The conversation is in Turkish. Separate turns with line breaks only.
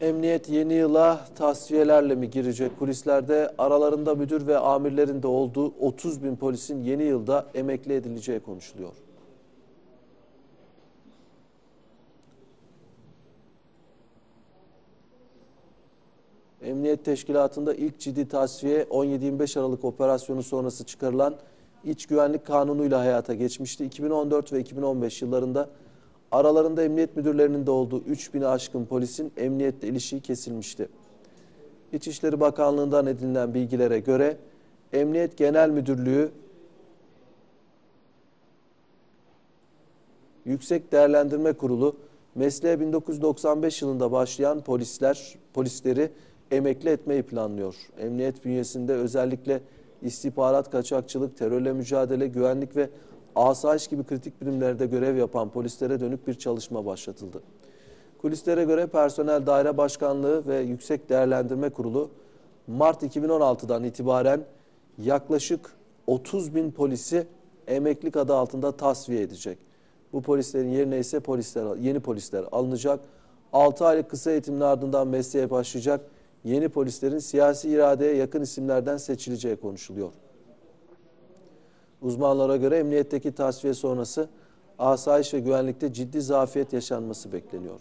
Emniyet yeni yıla tasfiyelerle mi girecek? Kulislerde aralarında müdür ve amirlerin de olduğu 30 bin polisin yeni yılda emekli edileceği konuşuluyor. Emniyet Teşkilatı'nda ilk ciddi tasfiye 17-25 Aralık operasyonu sonrası çıkarılan İç Güvenlik Kanunu'yla hayata geçmişti. 2014 ve 2015 yıllarında aralarında emniyet müdürlerinin de olduğu 3000'i aşkın polisin emniyetle ilişiği kesilmişti. İçişleri Bakanlığı'ndan edinilen bilgilere göre Emniyet Genel Müdürlüğü Yüksek Değerlendirme Kurulu mesleğe 1995 yılında başlayan polisler polisleri emekli etmeyi planlıyor. Emniyet bünyesinde özellikle istihbarat, kaçakçılık, terörle mücadele, güvenlik ve asayiş gibi kritik birimlerde görev yapan polislere dönük bir çalışma başlatıldı. Kulislere göre Personel Daire Başkanlığı ve Yüksek Değerlendirme Kurulu Mart 2016'dan itibaren yaklaşık 30 bin polisi emeklilik adı altında tasfiye edecek. Bu polislerin yerine ise polisler, yeni polisler alınacak. 6 aylık kısa eğitimin ardından mesleğe başlayacak yeni polislerin siyasi iradeye yakın isimlerden seçileceği konuşuluyor. Uzmanlara göre emniyetteki tasfiye sonrası asayiş ve güvenlikte ciddi zafiyet yaşanması bekleniyor.